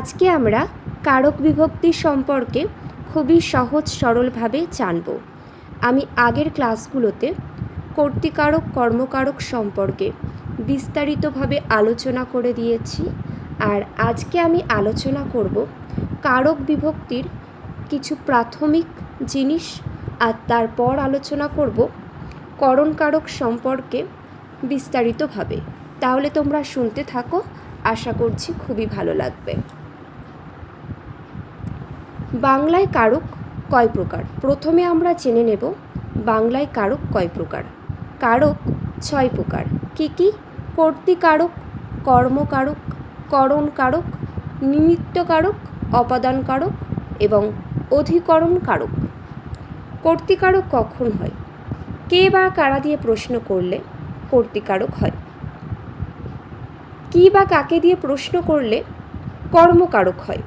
আজকে আমরা কারক বিভক্তি সম্পর্কে খুবই সহজ সরলভাবে জানব। আমি আগের ক্লাসগুলোতে কর্তিকারক কর্মকারক সম্পর্কে বিস্তারিতভাবে আলোচনা করে দিয়েছি আর আজকে আমি আলোচনা করব কারক বিভক্তির কিছু প্রাথমিক জিনিস আর তারপর আলোচনা করব করণ কারক সম্পর্কে বিস্তারিতভাবে। তাহলে তোমরা শুনতে থাকো, আশা করছি খুবই ভালো লাগবে। বাংলায় কারক কয় প্রকার? প্রথমে আমরা জেনে নেব বাংলায় কারক কয় প্রকার। কারক ছয় প্রকার। কি কি? কর্তিকারক কর্মকারক করণ কারক, নিমিত্ত কারক, অপাদান কারক এবং অধিকরণ কারক। কর্তিকারক কখন হয়? কে বা কারা দিয়ে প্রশ্ন করলে কর্তিকারক হয়? কি বা কাকে দিয়ে প্রশ্ন করলে কর্মকারক হয়?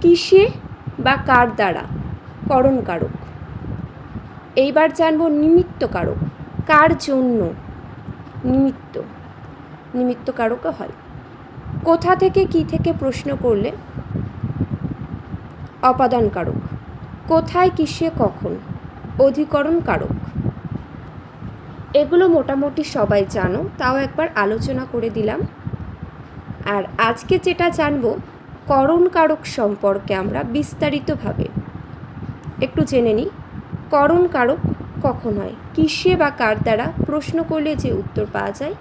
কিসে বা কার দ্বারা? করণ কারক। এইবার জানব নিমিত্ত কারক। কার জন্য নিমিত্ত? নিমিত্ত কারকও হয়। কোথা থেকে কি থেকে প্রশ্ন করলে? অপাদান কারক। কোথায়, কিসে, কখন? অধিকরণ কারক। এগুলো মোটামুটি সবাই জানো, তাও একবার আলোচনা করে দিলাম। আর আজকে যেটা জানব করণ কারক সম্পর্কে আমরা বিস্তারিতভাবে একটু জেনে নিই। করণ কারক কখন হয়? কিসে বা কার দ্বারা? প্রশ্ন করলে যে উত্তর পাওয়া যায়,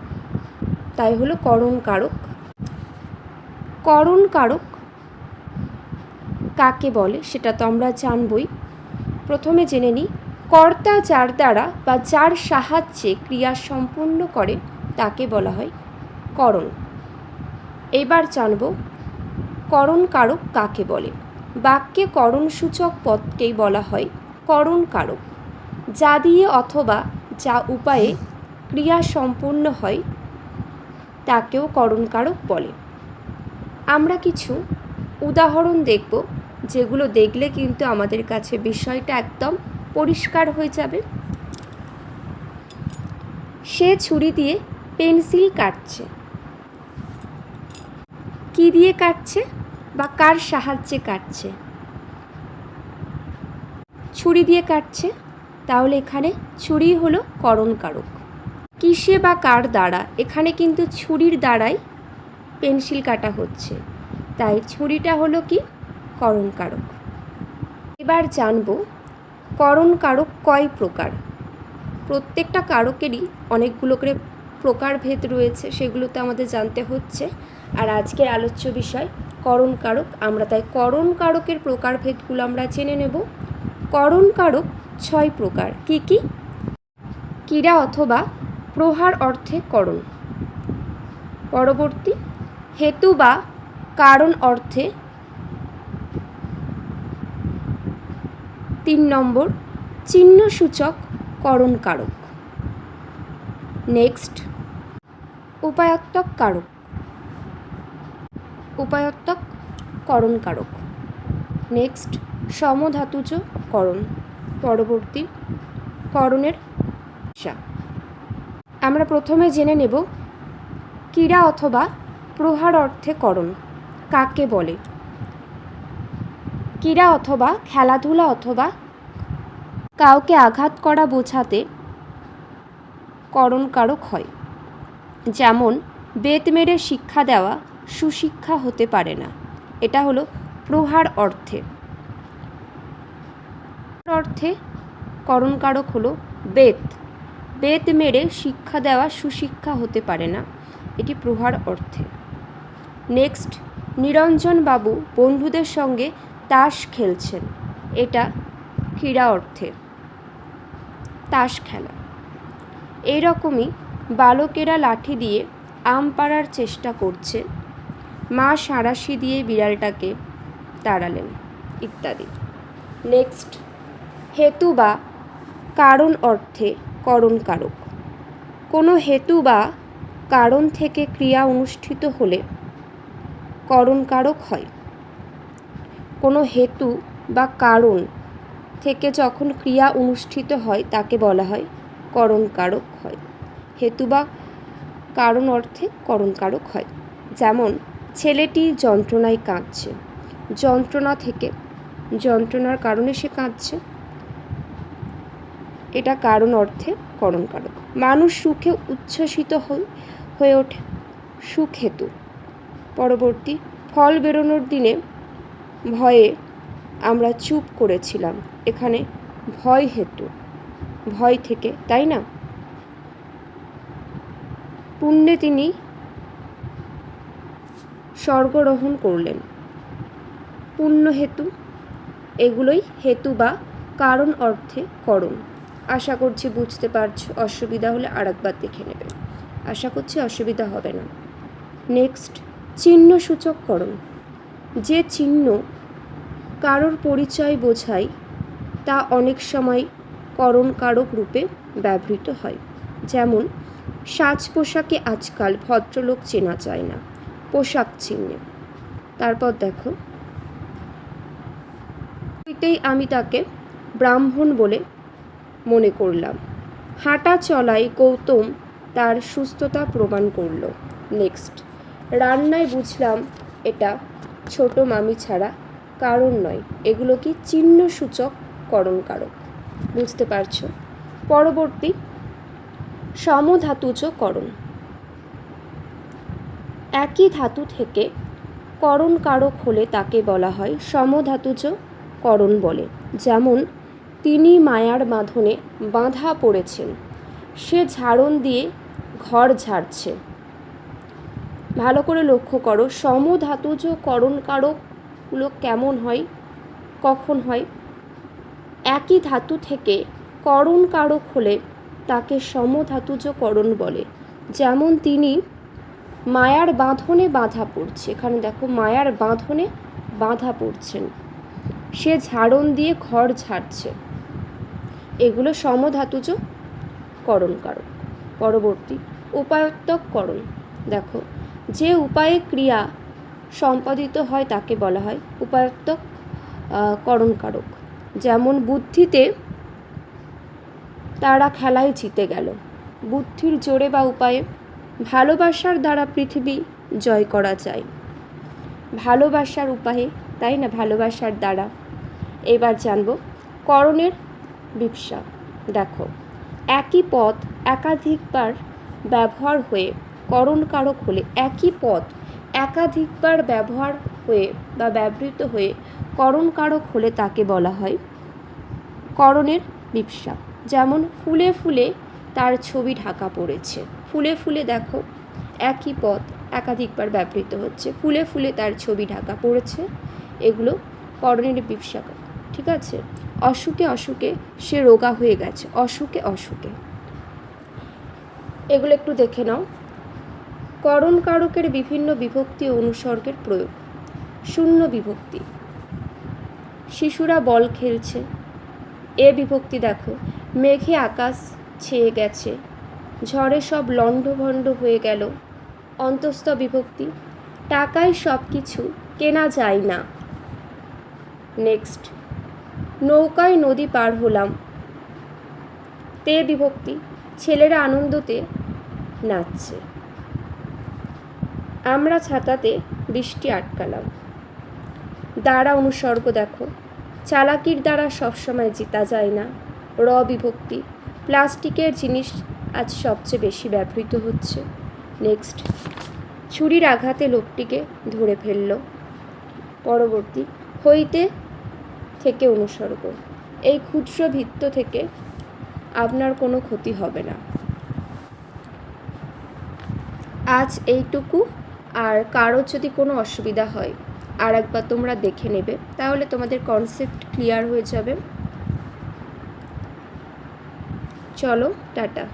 তাই হলো করণ কারক করণ কারক কাকে বলে? সেটা তো আমরা জানবই। প্রথমে জেনে নিই, কর্তা যার দ্বারা বা যার সাহায্যে ক্রিয়া সম্পূর্ণ করে তাকে বলা হয় করণ। এবার জানব করণ কারক কাকে বলে? বাক্যে করণসূচক পদকেই বলা হয় করণ কারক। যা দিয়ে অথবা যা উপায়ে ক্রিয়া সম্পূর্ণ হয়, তাকেও করণ কারক বলে। আমরা কিছু উদাহরণ দেখব, যেগুলো দেখলে কিন্তু আমাদের কাছে বিষয়টা একদম পরিষ্কার হয়ে যাবে। সে ছুরি দিয়ে পেন্সিল কাটছে। কি দিয়ে কাটছে? বা কার সাহায্যে কাটছে? ছুরি দিয়ে কাটছে? তাহলে এখানে ছুরি হলো করণ কারক। কিসে বা কার দ্বারা? এখানে কিন্তু ছুরির দ্বারাই পেন্সিল কাটা হচ্ছে। তাই ছুরিটা হলো কি? করণ কারক। এবার জানব করণ কারক কয় প্রকার? প্রত্যেকটা কারকেরই অনেকগুলো করে প্রকারভেদ রয়েছে, সেগুলোতে আমাদের জানতে হচ্ছে। আর আজকের আলোচ্য বিষয় করণ কারক, আমরা তাই করণ কারকের প্রকারভেদগুলো আমরা জেনে নেব। করণ কারক ছয় প্রকার, কি কি? ক্রীড়া অথবা প্রহার অর্থে করণ। পরবর্তী, হেতু বা কারণ অর্থে তিন নম্বর, চিহ্নসূচক করণ কারক। নেক্সট উপায়ত্তক কারক। উপায়ত্তক করণ কারক নেক্সট, সমধাতুজ করণ। পরবর্তী, করণের আমরা প্রথমে জেনে নেব, ক্রীড়া অথবা প্রহার অর্থে করণ। কাকে বলে? ক্রীড়া অথবা খেলাধুলা অথবা কাউকে আঘাত করা বোঝাতে করণ কারক হয়। যেমন বেত মেরে শিক্ষা দেওয়া সুশিক্ষা হতে পারে না। এটা হলো প্রহার অর্থে। অর্থে করণ কারক হলো বেত। বেত মেরে শিক্ষা দেওয়া সুশিক্ষা হতে পারে না। এটি প্রহার অর্থে। নেক্সট, নিরঞ্জন বাবু বন্ধুদের সঙ্গে তাস খেলছেন। এটা ক্রীড়া অর্থে। তাস খেলা। এইরকমই বালকেরা লাঠি দিয়ে আম পাড়ার চেষ্টা করছে। মা সাঁড়াশি দিয়ে বিড়ালটাকে তাড়ালেন, ইত্যাদি। নেক্সট, হেতু বা কারণ অর্থে করণ কারক। কোনো হেতু বা কারণ থেকে ক্রিয়া অনুষ্ঠিত হলে করণ কারক হয়। কোনো হেতু বা কারণ থেকে যখন ক্রিয়া অনুষ্ঠিত হয়, তাকে বলা হয় করণ কারক হয়। হেতু বা কারণ অর্থে করণ কারক হয়। যেমন ছেলেটি যন্ত্রণায় কাঁদছে। যন্ত্রণা থেকে। যন্ত্রণার কারণে সে কাঁদছে। এটা কারণ অর্থে করণ কারক মানুষ সুখে উচ্ছ্বসিত হয়ে ওঠে। সুখ হেতু পরবর্তী ফল বেরোনোর দিনে ভয়ে আমরা চুপ করেছিলাম। এখানে ভয় হেতু। ভয় থেকে, তাই না? পুণ্যে তিনি স্বর্গরোহণ করলেন। পুণ্য হেতু এগুলোই হেতু বা কারণ অর্থে করণ। আশা করছি বুঝতে পারছ, অসুবিধা হলে আরেকবার দেখে নেবে। আশা করছি অসুবিধা হবে না। নেক্সট চিহ্ন সূচককরণ যে চিহ্ন কারোর পরিচয় বোঝায়, তা অনেক সময় করণ কারক রূপে ব্যবহৃত হয়। যেমন, সাজ পোশাকে আজকাল ভদ্রলোক চেনা যায় না। পোশাক চিহ্নে তারপর দেখো। হইতেই আমি তাকে ব্রাহ্মণ বলে মনে করলাম। হাঁটা চলায় গৌতম তার সুস্থতা প্রমাণ করল। নেক্সট রান্নায় বুঝলাম এটা ছোট মামি ছাড়া কারণ নয়। এগুলো কি চিহ্ন সূচক করণ কারক বুঝতে পারছ? পরবর্তী সমধাতুজ করণ। একই ধাতু থেকে করণ কারক হলে তাকে বলা হয় সমধাতুজ করণ বলে। যেমন, তিনি মায়ার বাঁধনে বাঁধা পড়েছেন, সে ঝাড়ন দিয়ে ঘর ঝাড়ছে। ভালো করে লক্ষ্য করো, সমধাতুজ করণ কারকগুলো কেমন হয়, কখন হয়? একই ধাতু থেকে করণ কারক হলে তাকে সমধাতুজ করণ বলে। যেমন, তিনি মায়ার বাঁধনে বাঁধা পড়ছে। এখানে দেখো, মায়ার বাঁধনে বাঁধা পড়ছেন। সে ঝাড়ন দিয়ে ঘর ঝাড়ছে। এগুলো সমধাতুজ করণ কারক পরবর্তী উপায়ত্তক করণ দেখো, যে উপায়ে ক্রিয়া সম্পাদিত হয় তাকে বলা হয় উপায়ত্তক করণ কারক যেমন বুদ্ধিতে তারা খেলায় জিতে গেল। বুদ্ধির জোরে বা উপায়ে ভালোবাসার দ্বারা পৃথিবী জয় করা যায়। ভালোবাসার উপায়ে, তাই না? ভালোবাসার দ্বারা। এবার জানব করণের বিপসা। দেখো, একই পথ একাধিকবার ব্যবহার হয়ে করণ কারক হলে একই পথ একাধিকবার ব্যবহার হয়ে বা ব্যবহৃত হয়ে করণ কারক হলে তাকে বলা হয় করণের বিপসা। যেমন ফুলে ফুলে তার ছবি ঢাকা পড়েছে। ফুলে ফুলে দেখো, একই পথ একাধিকবার ব্যবহৃত হচ্ছে। ফুলে ফুলে তার ছবি ঢাকা পড়েছে। এগুলো করণের বিপসা ঠিক আছে? অসুখে অসুখে সে রোগা হয়ে গেছে। অসুখে অসুখে। এগুলো একটু দেখে নাও। করণ কারকের বিভিন্ন বিভক্তি অনুসর্গের প্রয়োগ। শূন্য বিভক্তি। শিশুরা বল খেলছে। এ বিভক্তি দেখো। মেঘে আকাশ ছেয়ে গেছে। ঝড়ে সব লণ্ডভণ্ড হয়ে গেল। অন্তস্থ বিভক্তি, টাকায় সব কিছু কেনা যায় না। নেক্সট, নৌকায় নদী পার হলাম। তে বিভক্তি, ছেলেরা আনন্দতে নাচছে। আমরা ছাতাতে বৃষ্টি আটকালাম। দ্বারা অনুসর্গ দেখো, চালাকির দ্বারা সবসময় জিতা যায় না। র বিভক্তি, প্লাস্টিকের জিনিস আজ সবচেয়ে বেশি ব্যবহৃত হচ্ছে। নেক্সট, ছুরির আঘাতে লোকটিকে ধরে ফেলল। পরবর্তী, হইতে থেকে অনুসর্গ। এই ক্ষুদ্র ভিত্ত থেকে আপনার কোনো ক্ষতি হবে না। আজ এইটুকু, আর কারোর যদি কোনো অসুবিধা হয় আর একবার তোমরা দেখে নেবে, তাহলে তোমাদের কনসেপ্ট ক্লিয়ার হয়ে যাবে। চলো, টাটা।